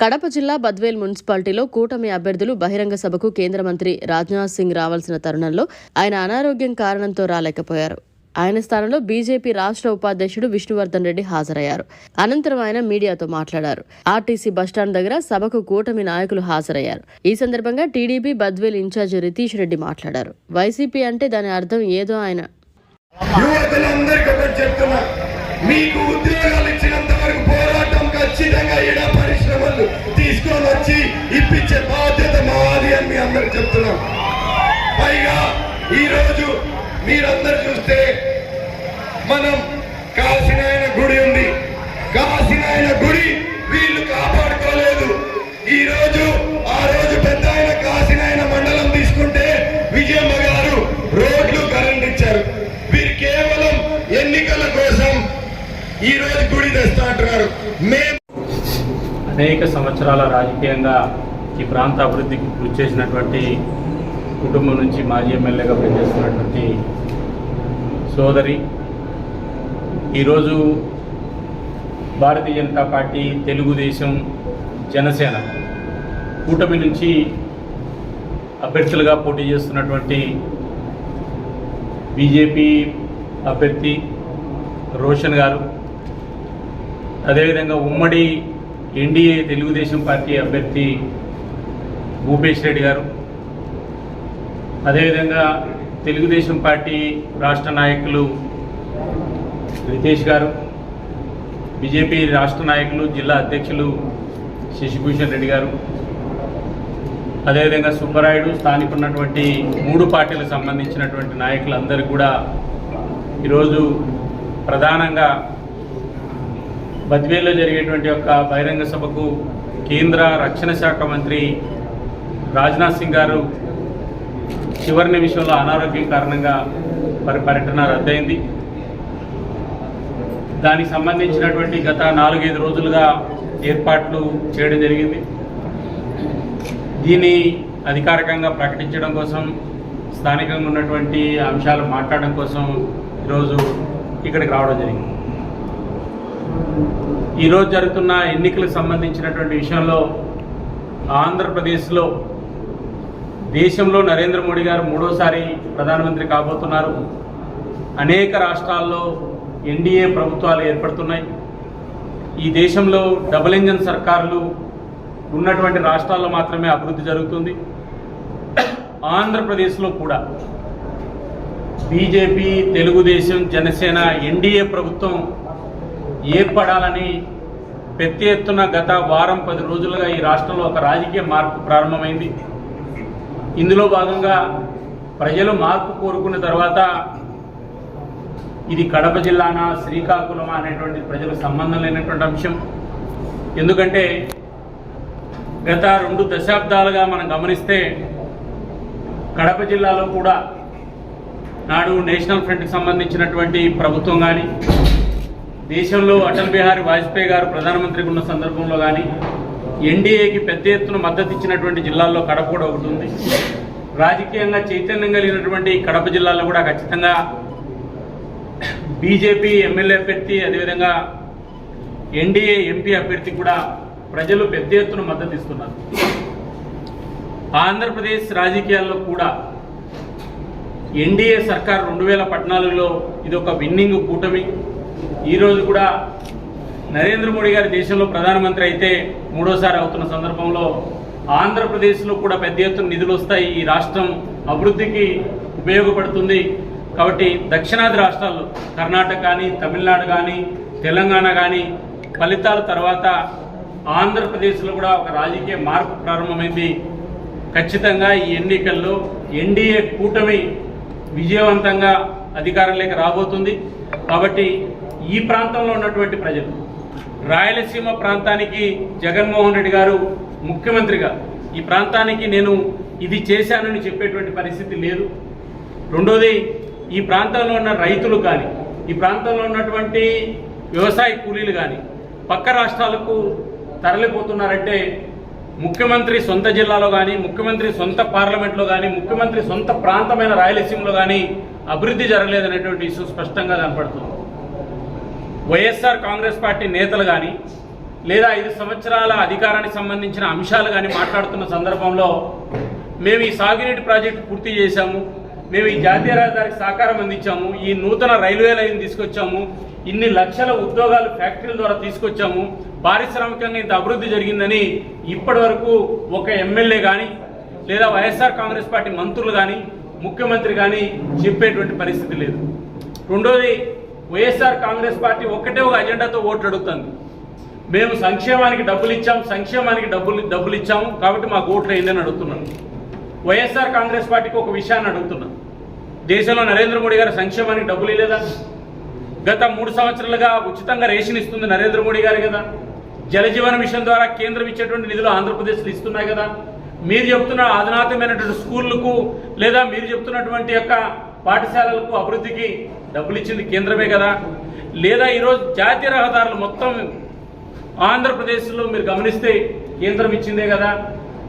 కడప జిల్లా బద్వేల్ మున్సిపాలిటీలో కూటమి అభ్యర్థులు బహిరంగ సభకు కేంద్ర మంత్రి రాజ్నాథ్ సింగ్ రావాల్సిన తరుణంలో ఆయన అనారోగ్యం కారణంతో రాలేకపోయారు. ఆయన స్థానంలో బీజేపీ రాష్ట్ర ఉపాధ్యక్షుడు విష్ణువర్ధన్ రెడ్డి హాజరయ్యారు. అనంతరం ఆయన మీడియాతో మాట్లాడారు. ఆర్టీసీ బస్టాండ్ దగ్గర సభకు కూటమి నాయకులు హాజరయ్యారు. ఈ సందర్భంగా TDP Badvel in charge Ritesh Reddy మాట్లాడారు. వైసీపీ అంటే దాని అర్థం ఏదో ఆయన. మీకు ఉద్యోగాలు ఇచ్చినంత వరకు పోరాటం ఖచ్చితంగా ఇప్పించే బాధ్యత మాది అని మీ అందరికి చెప్తున్నాం. పైగా ఈరోజు మీరందరు మీరందరూ చూస్తే మనం కాసినాయన గుడి ఉంది. కాసినాయన గుడి వీళ్ళు కాపాడుకోలేదు. ఈ రోజు ఆ రోజు పెద్ద ఆయన కాసినాయన మండలం తీసుకుంటే విజయమ్మ గారు రోడ్లు కరెంట్ ఇచ్చారు. వీరు కేవలం ఎన్నికల కోసం ఈ రోజు గుడి తెస్తా అంటున్నారు. మేము అనేక సంవత్సరాల రాజకీయంగా ఈ ప్రాంత అభివృద్ధికి కృషి చేసినటువంటి కుటుంబం నుంచి మాజీ ఎమ్మెల్యేగా పనిచేస్తున్నటువంటి సోదరి ఈరోజు భారతీయ జనతా పార్టీ తెలుగుదేశం జనసేన కూటమి నుంచి అభ్యర్థులుగా పోటీ చేస్తున్నటువంటి బీజేపీ అభ్యర్థి రోషన్ గారు అదేవిధంగా ఉమ్మడి ఎన్డీఏ తెలుగుదేశం పార్టీ అభ్యర్థి భూపేష్ రెడ్డి గారు. అదేవిధంగా తెలుగుదేశం పార్టీ రాష్ట్ర నాయకులు రితేష్ గారు బీజేపీ రాష్ట్ర నాయకులు జిల్లా అధ్యక్షులు శశిభూషణ్ రెడ్డి గారు. అదేవిధంగా సుబ్బరాయుడు స్థానిక ఉన్నటువంటి మూడు పార్టీలకు సంబంధించినటువంటి నాయకులందరూ కూడా ఈరోజు ప్రధానంగా బద్వేలో జరిగేటువంటి యొక్క బహిరంగ సభకు కేంద్ర రక్షణ శాఖ మంత్రి రాజ్నాథ్ సింగ్ గారు చివరి నిమిషంలో అనారోగ్యం కారణంగా మరి పర్యటన రద్దయింది. దానికి సంబంధించినటువంటి గత నాలుగైదు రోజులుగా ఏర్పాట్లు చేయడం జరిగింది. దీన్ని అధికారికంగా ప్రకటించడం కోసం స్థానికంగా ఉన్నటువంటి అంశాలు మాట్లాడడం కోసం ఈరోజు ఇక్కడికి రావడం జరిగింది. ఈరోజు జరుగుతున్న ఎన్నికలకు సంబంధించినటువంటి విషయంలో ఆంధ్రప్రదేశ్లో దేశంలో నరేంద్ర మోడీ గారు మూడోసారి ప్రధానమంత్రి కాబోతున్నారు. అనేక రాష్ట్రాల్లో ఎన్డీఏ ప్రభుత్వాలు ఏర్పడుతున్నాయి. ఈ దేశంలో డబుల్ ఇంజన్ సర్కారులు ఉన్నటువంటి రాష్ట్రాల్లో మాత్రమే అభివృద్ధి జరుగుతుంది. ఆంధ్రప్రదేశ్లో కూడా బీజేపీ తెలుగుదేశం జనసేన ఎన్డీఏ ప్రభుత్వం ఏర్పడాలని పెద్ద ఎత్తున గత వారం పది రోజులుగా ఈ రాష్ట్రంలో ఒక రాజకీయ మార్పు ప్రారంభమైంది. ఇందులో భాగంగా ప్రజలు మార్పు కోరుకున్న తర్వాత ఇది కడప జిల్లానా శ్రీకాకుళమా అనేటువంటి ప్రజలకు సంబంధం లేనటువంటి అంశం. ఎందుకంటే గత రెండు దశాబ్దాలుగా మనం గమనిస్తే కడప జిల్లాలో కూడా నాడు నేషనల్ ఫ్రంట్కి సంబంధించినటువంటి ప్రభుత్వం కానీ దేశంలో అటల్ బిహారీ వాజ్పేయి గారు ప్రధానమంత్రిగా ఉన్న సందర్భంలో కానీ ఎన్డీఏకి పెద్ద ఎత్తున మద్దతు ఇచ్చినటువంటి జిల్లాల్లో కడప కూడా ఒకటి ఉంది. రాజకీయంగా చైతన్యం కలిగినటువంటి కడప జిల్లాలో కూడా ఖచ్చితంగా బీజేపీ ఎమ్మెల్యే అభ్యర్థి అదేవిధంగా ఎన్డీఏ ఎంపీ అభ్యర్థి కూడా ప్రజలు పెద్ద ఎత్తున మద్దతు ఇస్తున్నారు. ఆంధ్రప్రదేశ్ రాజకీయాల్లో కూడా ఎన్డీఏ సర్కార్ రెండు వేల పద్నాలుగులో ఇది ఒక విన్నింగ్ కూటమి. ఈరోజు కూడా నరేంద్ర మోడీ గారి దేశంలో ప్రధానమంత్రి అయితే మూడోసారి అవుతున్న సందర్భంలో ఆంధ్రప్రదేశ్లో కూడా పెద్ద ఎత్తున నిధులు వస్తాయి. ఈ రాష్ట్రం అభివృద్ధికి ఉపయోగపడుతుంది. కాబట్టి దక్షిణాది రాష్ట్రాలు కర్ణాటక కానీ తమిళనాడు కానీ తెలంగాణ కానీ ఫలితాల తర్వాత ఆంధ్రప్రదేశ్లో కూడా ఒక రాజకీయ మార్పు ప్రారంభమైంది. ఖచ్చితంగా ఈ ఎన్నికల్లో ఎన్డీఏ కూటమి విజయవంతంగా అధికారంలోకి రాబోతుంది. కాబట్టి ఈ ప్రాంతంలో ఉన్నటువంటి ప్రజలు రాయలసీమ ప్రాంతానికి జగన్మోహన్ రెడ్డి గారు ముఖ్యమంత్రిగా ఈ ప్రాంతానికి నేను ఇది చేశానని చెప్పేటువంటి పరిస్థితి లేదు. రెండోది ఈ ప్రాంతంలో ఉన్న రైతులు కానీ ఈ ప్రాంతంలో ఉన్నటువంటి వ్యవసాయ కూలీలు కానీ పక్క రాష్ట్రాలకు తరలిపోతున్నారంటే ముఖ్యమంత్రి సొంత జిల్లాలో కానీ ముఖ్యమంత్రి సొంత పార్లమెంట్లో కానీ ముఖ్యమంత్రి సొంత ప్రాంతమైన రాయలసీమలో కానీ అభివృద్ధి జరగలేదనేటువంటి ఇష్యూ స్పష్టంగా కనపడుతుంది. వైఎస్ఆర్ కాంగ్రెస్ పార్టీ నేతలు కానీ లేదా ఐదు సంవత్సరాల అధికారానికి సంబంధించిన అంశాలు కానీ మాట్లాడుతున్న సందర్భంలో మేము ఈ సాగునీటి ప్రాజెక్టు పూర్తి చేశాము. మేము ఈ జాతీయ రహదారికి సహకారం అందించాము. ఈ నూతన రైల్వే లైన్ తీసుకొచ్చాము. ఇన్ని లక్షల ఉద్యోగాలు ఫ్యాక్టరీల ద్వారా తీసుకొచ్చాము. పారిశ్రామికంగా ఇంత అభివృద్ధి జరిగిందని ఇప్పటి వరకు ఒక ఎమ్మెల్యే కానీ లేదా వైఎస్ఆర్ కాంగ్రెస్ పార్టీ మంత్రులు కానీ ముఖ్యమంత్రి కానీ చెప్పేటువంటి పరిస్థితి లేదు. రెండోది వైఎస్ఆర్ కాంగ్రెస్ పార్టీ ఒక్కటే ఒక అజెండాతో ఓట్లు అడుగుతుంది. మేము సంక్షేమానికి డబ్బులు ఇచ్చాం సంక్షేమానికి డబ్బులు డబ్బులు ఇచ్చాము కాబట్టి మాకు ఓట్లు అయిందని అడుగుతున్నాను వైఎస్ఆర్ కాంగ్రెస్ పార్టీకి ఒక విషయాన్ని అడుగుతున్నాను దేశంలో నరేంద్ర మోడీ గారు సంక్షేమానికి డబ్బులు ఇవ్వలేదా? గత మూడు సంవత్సరాలుగా ఉచితంగా రేషన్ ఇస్తుంది నరేంద్ర మోడీ గారు కదా. జలజీవన మిషన్ ద్వారా కేంద్రం ఇచ్చేటువంటి నిధులు ఆంధ్రప్రదేశ్లో ఇస్తున్నాయి కదా. మీరు చెప్తున్న అధునాతమైనటువంటి స్కూళ్ళకు లేదా మీరు చెప్తున్నటువంటి యొక్క పాఠశాలలకు అభివృద్ధికి డబ్బులు ఇచ్చింది కేంద్రమే కదా. లేదా ఈరోజు జాతీయ రహదారులు మొత్తం ఆంధ్రప్రదేశ్లో మీరు గమనిస్తే కేంద్రం ఇచ్చిందే కదా.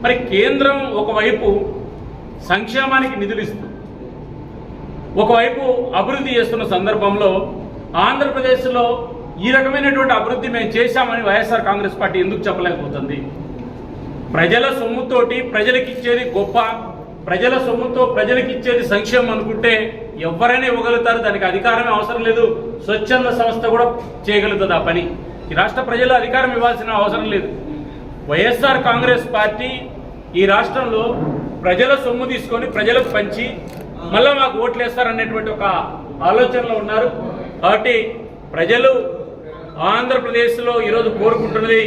మరి కేంద్రం ఒకవైపు సంక్షేమానికి నిధులు ఇస్తుంది ఒకవైపు అభివృద్ధి చేస్తున్న సందర్భంలో ఆంధ్రప్రదేశ్లో ఈ రకమైనటువంటి అభివృద్ధి మేము చేశామని వైఎస్ఆర్ కాంగ్రెస్ పార్టీ ఎందుకు చెప్పలేకపోతుంది? ప్రజల సొమ్ముతోటి ప్రజలకిచ్చేది గొప్ప ప్రజల సొమ్ముతో ప్రజలకు ఇచ్చేది సంక్షేమం అనుకుంటే ఎవరైనా ఇవ్వగలుగుతారు. దానికి అధికారమే అవసరం లేదు. స్వచ్ఛంద సంస్థ కూడా చేయగలుగుతుంది ఆ పని. ఈ రాష్ట్ర ప్రజలు అధికారం ఇవ్వాల్సిన అవసరం లేదు. వైఎస్ఆర్ కాంగ్రెస్ పార్టీ ఈ రాష్ట్రంలో ప్రజల సొమ్ము తీసుకొని ప్రజలకు పంచి మళ్ళీ మాకు ఓట్లు వేస్తారనేటువంటి ఒక ఆలోచనలో ఉన్నారు. కాబట్టి ప్రజలు ఆంధ్రప్రదేశ్లో ఈరోజు కోరుకుంటున్నది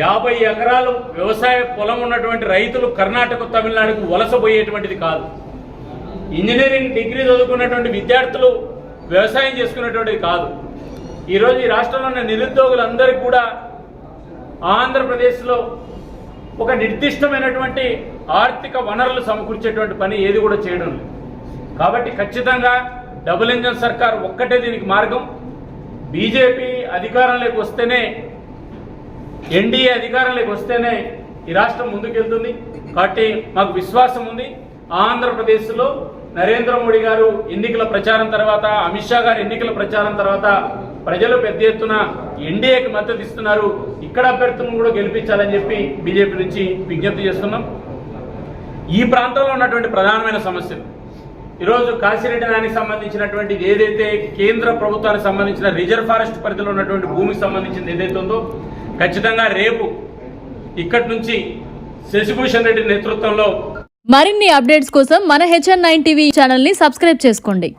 యాభై ఎకరాలు వ్యవసాయ పొలం ఉన్నటువంటి రైతులు కర్ణాటక తమిళనాడుకు వలసపోయేటువంటిది కాదు. ఇంజనీరింగ్ డిగ్రీ చదువుకున్నటువంటి విద్యార్థులు వ్యవసాయం చేసుకునేటువంటిది కాదు. ఈరోజు ఈ రాష్ట్రంలో ఉన్న నిరుద్యోగులందరికీ కూడా ఆంధ్రప్రదేశ్లో ఒక నిర్దిష్టమైనటువంటి ఆర్థిక వనరులు సమకూర్చేటువంటి పని ఏది కూడా చేయడం లేదు. కాబట్టి ఖచ్చితంగా డబుల్ ఇంజన్ సర్కార్ ఒక్కటే దీనికి మార్గం. బీజేపీ అధికారంలోకి వస్తేనే ఎన్డీఏ అధికారంలోకి వస్తేనే ఈ రాష్ట్రం ముందుకెళ్తుంది. కాబట్టి మాకు విశ్వాసం ఉంది. ఆంధ్రప్రదేశ్లో నరేంద్ర మోడీ గారు ఎన్నికల ప్రచారం తర్వాత అమిత్ షా గారు ఎన్నికల ప్రచారం తర్వాత ప్రజలు పెద్ద ఎత్తున ఎన్డీఏకి మద్దతు ఇస్తున్నారు. ఇక్కడ అభ్యర్థులను కూడా గెలిపించాలని చెప్పి బీజేపీ నుంచి విజ్ఞప్తి చేస్తున్నాం. ఈ ప్రాంతంలో ఉన్నటువంటి ప్రధానమైన సమస్యలు. ఈరోజు కాశీరెడ్డి నానికి సంబంధించినటువంటి ఏదైతే కేంద్ర ప్రభుత్వానికి సంబంధించిన రిజర్వ్ ఫారెస్ట్ పరిధిలో ఉన్నటువంటి భూమికి సంబంధించింది ఏదైతే ఉందో ఖచ్చితంగా రేపు ఇక్కడి నుంచి శశిభూషణ్ రెడ్డి నేతృత్వంలో మరిన్ని అప్డేట్స్ కోసం మన హెచ్ఎన్ నైన్ టీవీ ఛానల్ని సబ్స్క్రైబ్ చేసుకోండి.